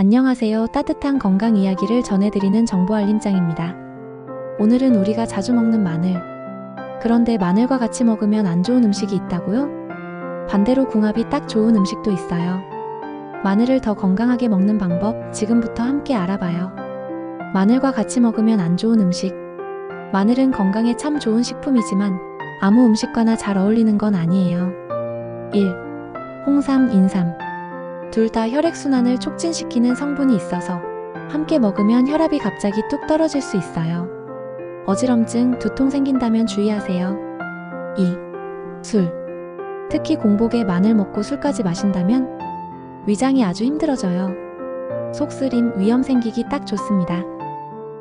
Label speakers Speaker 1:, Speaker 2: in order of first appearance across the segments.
Speaker 1: 안녕하세요. 따뜻한 건강 이야기를 전해드리는 정보알림장입니다. 오늘은 우리가 자주 먹는 마늘. 그런데 마늘과 같이 먹으면 안 좋은 음식이 있다고요? 반대로 궁합이 딱 좋은 음식도 있어요. 마늘을 더 건강하게 먹는 방법 지금부터 함께 알아봐요. 마늘과 같이 먹으면 안 좋은 음식. 마늘은 건강에 참 좋은 식품이지만 아무 음식과나 잘 어울리는 건 아니에요. 1. 홍삼, 인삼. 둘 다 혈액순환을 촉진시키는 성분이 있어서 함께 먹으면 혈압이 갑자기 뚝 떨어질 수 있어요. 어지럼증, 두통 생긴다면 주의하세요. 2. 술. 특히 공복에 마늘 먹고 술까지 마신다면 위장이 아주 힘들어져요. 속쓰림, 위염 생기기 딱 좋습니다.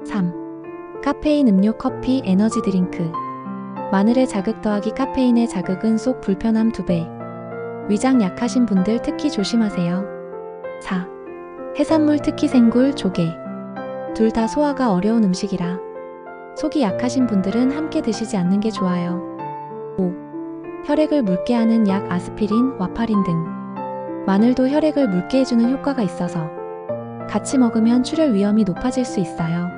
Speaker 1: 3. 카페인 음료, 커피, 에너지 드링크. 마늘의 자극 더하기 카페인의 자극은 속 불편함 2배. 위장 약하신 분들 특히 조심하세요. 4. 해산물 특히 생굴, 조개. 둘 다 소화가 어려운 음식이라 속이 약하신 분들은 함께 드시지 않는 게 좋아요. 5. 혈액을 묽게 하는 약 아스피린, 와파린 등. 마늘도 혈액을 묽게 해주는 효과가 있어서 같이 먹으면 출혈 위험이 높아질 수 있어요.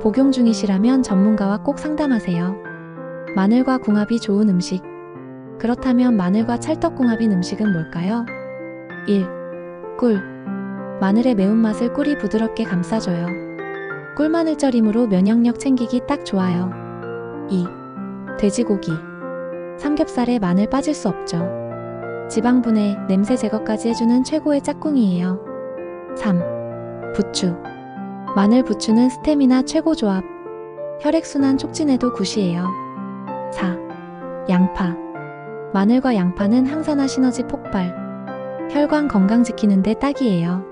Speaker 1: 복용 중이시라면 전문가와 꼭 상담하세요. 마늘과 궁합이 좋은 음식. 그렇다면 마늘과 찰떡궁합인 음식은 뭘까요? 1. 꿀. 마늘의 매운맛을 꿀이 부드럽게 감싸줘요. 꿀마늘절임으로 면역력 챙기기 딱 좋아요. 2. 돼지고기. 삼겹살에 마늘 빠질 수 없죠. 지방 분해, 냄새 제거까지 해주는 최고의 짝꿍이에요. 3. 부추. 마늘 부추는 스테미나 최고 조합. 혈액순환 촉진에도 굿이에요. 4. 양파. 마늘과 양파는 항산화 시너지 폭발. 혈관 건강 지키는데 딱이에요.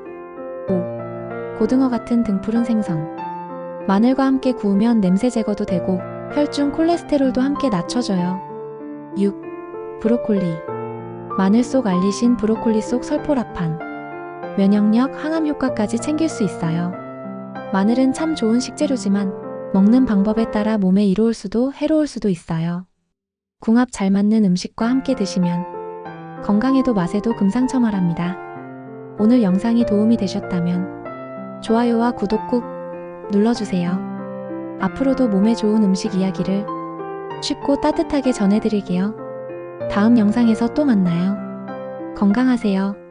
Speaker 1: 5. 고등어 같은 등푸른 생선. 마늘과 함께 구우면 냄새 제거도 되고 혈중 콜레스테롤도 함께 낮춰줘요. 6. 브로콜리. 마늘 속 알리신 브로콜리 속 설포라판. 면역력, 항암 효과까지 챙길 수 있어요. 마늘은 참 좋은 식재료지만 먹는 방법에 따라 몸에 이로울 수도 해로울 수도 있어요. 궁합 잘 맞는 음식과 함께 드시면 건강에도 맛에도 금상첨화랍니다. 오늘 영상이 도움이 되셨다면 좋아요와 구독 꾹 눌러주세요. 앞으로도 몸에 좋은 음식 이야기를 쉽고 따뜻하게 전해드릴게요. 다음 영상에서 또 만나요. 건강하세요.